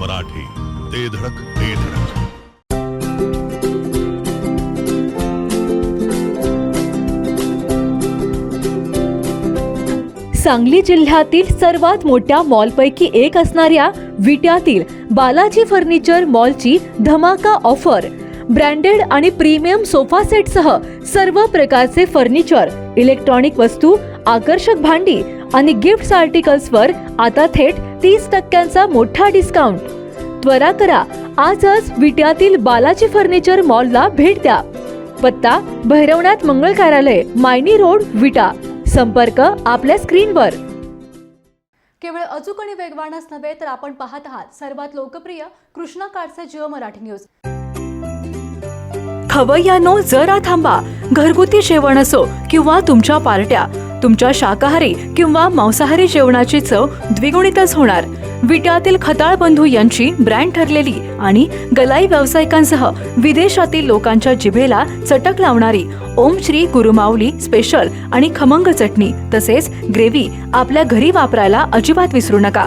मराठी. ते धडक ते धडक. सांगली जिल्ह्यातील सर्वात मोठ्या मॉलपैकी एक असणाऱ्या विट्यातील बालाजी फर्निचर मॉलची धमाका ऑफर. ब्रँडेड आणि प्रीमियम सोफा सेटसह सर्व प्रकारचे फर्निचर इलेक्ट्रॉनिक वस्तू आकर्षक भांडी आणि गिफ्ट आर्टिकल्सवर आता थेट तीस टक्क्यांचा मोठा डिस्काउंट त्वरा करा आजच विट्यातील बालाजी फर्निचर मॉलला भेट द्या. पत्ता भैरवनाथ मंगळ कार्यालय मायनी रोड विटा. संपर्क आपल्या स्क्रीनवर. केवळ अचूक आणि वेगवानच नव्हे तर आपण पाहत आहात सर्वात लोकप्रिय कृष्णा काडसे जिओ मराठी न्यूज खवय्यानो जरा थांबा. घरगुती जेवण असो किंवा तुमच्या पार्ट्या. तुमच्या शाकाहारी किंवा मांसाहारी जेवणाची चव द्विगुणितच होणार. विट्यातील खताळ बंधू यांची ब्रँड ठरलेली आणि गलाई व्यावसायिकांसह विदेशातील लोकांच्या जिभेला चटक लावणारी ओम श्री गुरुमाऊली स्पेशल आणि खमंग चटणी तसेच ग्रेव्ही आपल्या घरी वापरायला अजिबात विसरू नका.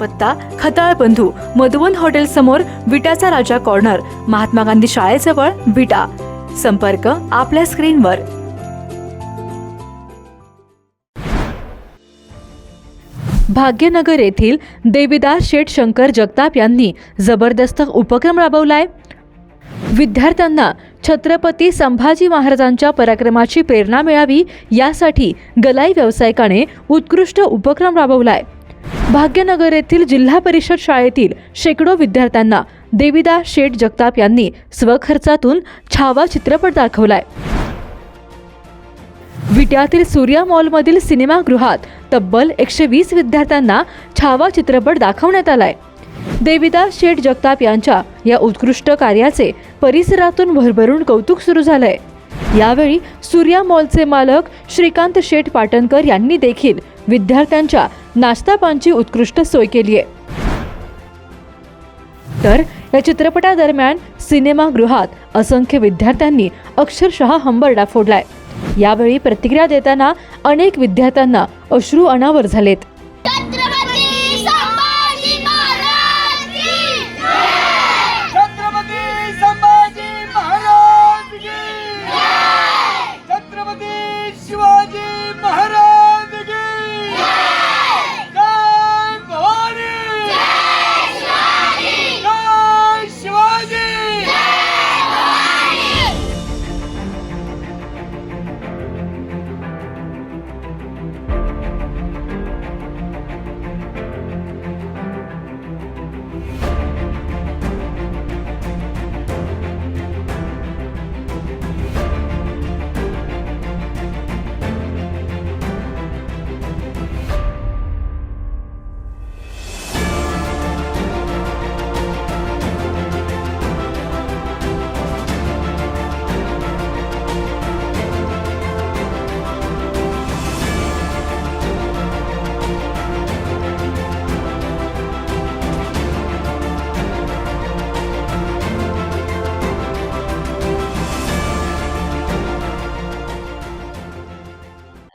पत्ता खताळ बंधू मधुवन हॉटेल समोर विटाचा राजा कॉर्नर महात्मा गांधी शाळेजवळ विटा. संपर्क आपल्या स्क्रीनवर भाग्यनगर येथील देवीदास शेठ शंकर जगताप यांनी जबरदस्त उपक्रम राबवलाय. विद्यार्थ्यांना छत्रपती संभाजी महाराजांच्या पराक्रमाची प्रेरणा मिळावी यासाठी गलाई व्यावसायिकाने उत्कृष्ट उपक्रम राबवलाय. भाग्यनगर येथील जिल्हा परिषद शाळेतील शेकडो विद्यार्थ्यांना देविदा शेठ जगताप यांनी स्वखर्चातून छावा चित्रपट दाखवलाय. विट्यातील सूर्या मॉलमधील सिनेमागृहात तब्बल एकशे वीस विद्यार्थ्यांना छावा चित्रपट दाखवण्यात आलाय. देविदास शेठ जगताप यांच्या या उत्कृष्ट कार्याचे परिसरातून भरभरून कौतुक सुरू झालंय. यावेळी सूर्या मॉलचे मालक श्रीकांत शेठ पाटणकर यांनी देखील विद्यार्थ्यांच्या नाश्तापानची उत्कृष्ट सोय केली आहे. तर या चित्रपटादरम्यान सिनेमागृहात असंख्य विद्यार्थ्यांनी अक्षरशः हंबरडा फोडलाय. यावेळी प्रतिक्रिया देताना अनेक विद्यार्थ्यांना अश्रू अनावर झालेत.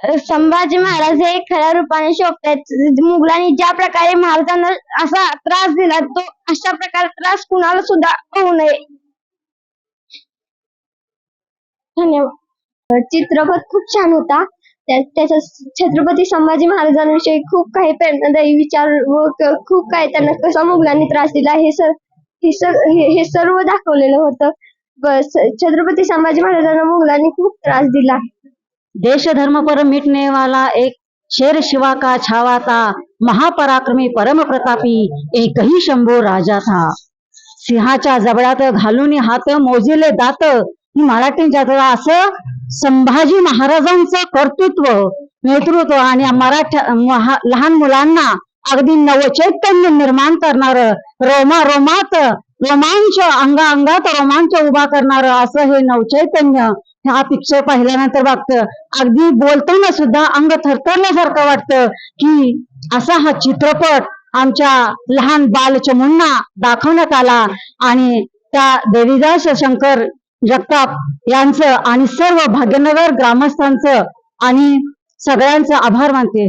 संभाजी महाराज हे खऱ्या रूपाने शोभतायत मुघलांनी ज्या प्रकारे महाराजांना असा त्रास दिला तो अशा प्रकारे त्रास कुणाला सुद्धा होऊ नये. धन्यवाद. चित्रपट खूप छान होता. त्याच्या छत्रपती संभाजी महाराजांविषयी खूप काही प्रेरणादायी विचार व खूप काही त्यांना कसा मुघलांनी त्रास दिला हे सर हे सर्व दाखवलेलं होतं. छत्रपती संभाजी महाराजांना मुघलांनी खूप त्रास दिला. देश धर्म पर मिटने वाला एक शेर शिवा का छावा था महापराक्रमी परम प्रतापी एकही शंभू राजा था सिंहाच्या जबड्यात घालून हात मोजिले दात मराठीच्या असं संभाजी महाराजांचं कर्तृत्व नेतृत्व आणि मराठ्या महा- लहान मुलांना अगदी नवचैतन्य निर्माण करणार रोमा रोमात रोमांच अंगा अंगात रोमांच उभा करणार असं हे नवचैतन्य हा पिक्चर पाहिल्यानंतर वाटतं अगदी बोलताना सुद्धा अंग थरथरल्यासारखं वाटतं की असा हा चित्रपट आमच्या लहान बालचमूंना दाखवण्यात आला आणि त्या देवीदास शंकर जगताप यांचं आणि सर्व भाग्यनगर ग्रामस्थांचं आणि सगळ्यांचं आभार मानते.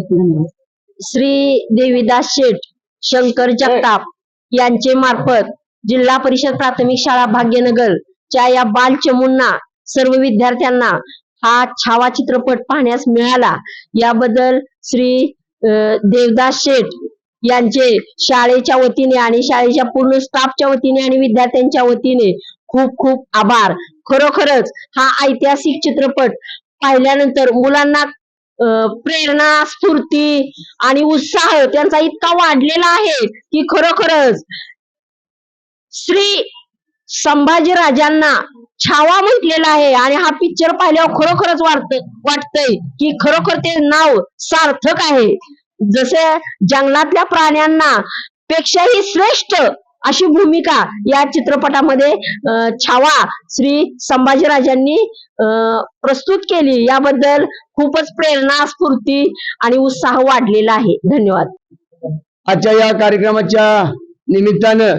श्री देवीदास शेठ शंकर जगताप यांचे मार्फत जिल्हा परिषद प्राथमिक शाळा भाग्यनगर च्या या बालचमूंना सर्व विद्यार्थ्यांना हा छावा चित्रपट पाहण्यास मिळाला. याबद्दल श्री अं, देवदास शेठ यांचे शाळेच्या वतीने आणि शाळेच्या पूर्ण स्टाफच्या वतीने आणि विद्यार्थ्यांच्या वतीने खूप खूप आभार. खरोखरच हा ऐतिहासिक चित्रपट पाहिल्यानंतर मुलांना अं, प्रेरणा स्फूर्ती आणि उत्साह त्यांचा इतका वाढलेला आहे की खरोखरच श्री संभाजी राजांना छावा म्हटलेला आहे. आणि हा पिक्चर पाहिल्यावर खरोखरच वाटत वाटतंय की खरोखर ते नाव सार्थक आहे. जसे जंगलातल्या प्राण्यांना पेक्षाही श्रेष्ठ अशी भूमिका या चित्रपटामध्ये अं, छावा श्री संभाजीराजांनी अं, प्रस्तुत केली. याबद्दल खूपच प्रेरणा स्फूर्ती आणि उत्साह वाढलेला आहे. धन्यवाद. आजच्या या कार्यक्रमाच्या निमित्तानं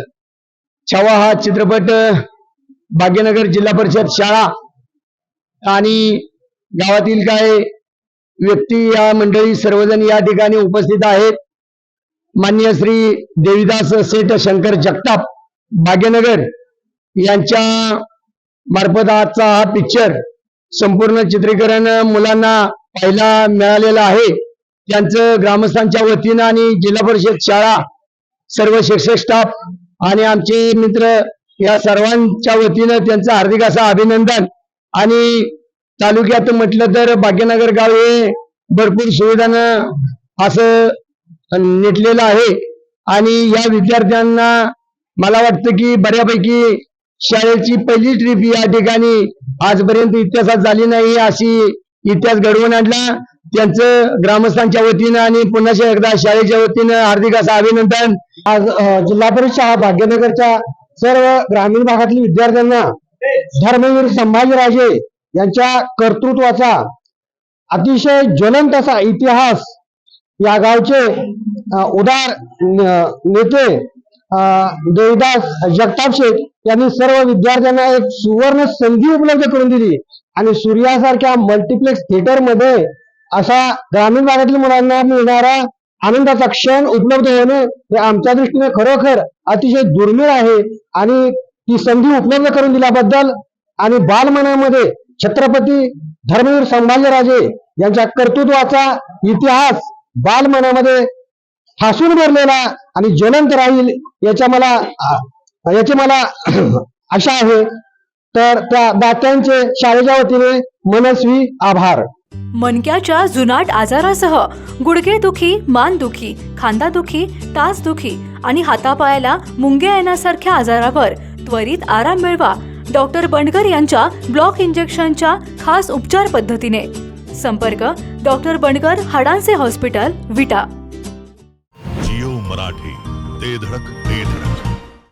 छावा हा चित्रपट भाग्यनगर जिल्हा परिषद शाळा आणि गावातील काय व्यक्ती या मंडळी सर्वजण या ठिकाणी उपस्थित आहेत. मान्य श्री देवीदास सेठ शंकर जगताप भाग्यनगर यांच्या मार्फत आजचा हा पिक्चर संपूर्ण चित्रीकरण मुलांना पाहायला मिळालेलं आहे. त्यांचं ग्रामस्थांच्या वतीनं आणि जिल्हा परिषद शाळा सर्व शिक्षक स्टाफ आणि आमचे मित्र या सर्वांच्या वतीनं त्यांचं हार्दिक असं अभिनंदन. आणि तालुक्यात म्हटलं तर भाग्यनगर गाव हे भरपूर सुविधानं असं नेटलेलं आहे. आणि या विद्यार्थ्यांना मला वाटतं की बऱ्यापैकी शाळेची पहिली ट्रिप या ठिकाणी आजपर्यंत इतिहासात झाली नाही अशी इतिहास घडवून आणला. त्यांचं ग्रामस्थांच्या वतीनं आणि पुन्हा एकदा शाळेच्या वतीनं हार्दिक असं अभिनंदन. आज जिल्हा परिषद हा भाग्यनगरच्या सर्व ग्रामीण भागातील विद्यार्थ्यांना धर्मवीर संभाजीराजे यांच्या कर्तृत्वाचा अतिशय ज्वलंत असा इतिहास या गावचे उदार नेते अ, देवदास जगताप शेठ यांनी सर्व विद्यार्थ्यांना एक सुवर्ण संधी उपलब्ध करून दिली. आणि सूर्यासारख्या मल्टिप्लेक्स थिएटरमध्ये असा ग्रामीण भागातील मुलांना मिळणारा आनंदाचा क्षण उपलब्ध होणे हे आमच्या दृष्टीने खरोखर अतिशय दुर्मिळ आहे आणि ती संधी उपलब्ध करून दिल्याबद्दल आणि बालमनामध्ये छत्रपती धर्मवीर संभाजीराजे यांच्या कर्तृत्वाचा इतिहास बालमनामध्ये ठासून भरलेला आणि ज्वलंत राहील याच्या मला याची मला आशा आहे. तर त्या दात्यांचे शाळेच्या वतीने मनस्वी आभार. मनक्याच्या जुनाट आजारासह गुडघेदुखी मानदुखी खांदादुखी तासदुखी आणि हातापायाला मुंग्या येण्यासारख्या आजारावर त्वरित आराम मिळवा डॉक्टर बंडकर यांच्या ब्लॉक इंजेक्शनच्या खास उपचार पद्धतीने. संपर्क डॉक्टर बंडकर हाडांचे हॉस्पिटल विटा. जिओ मराठी ते धडक.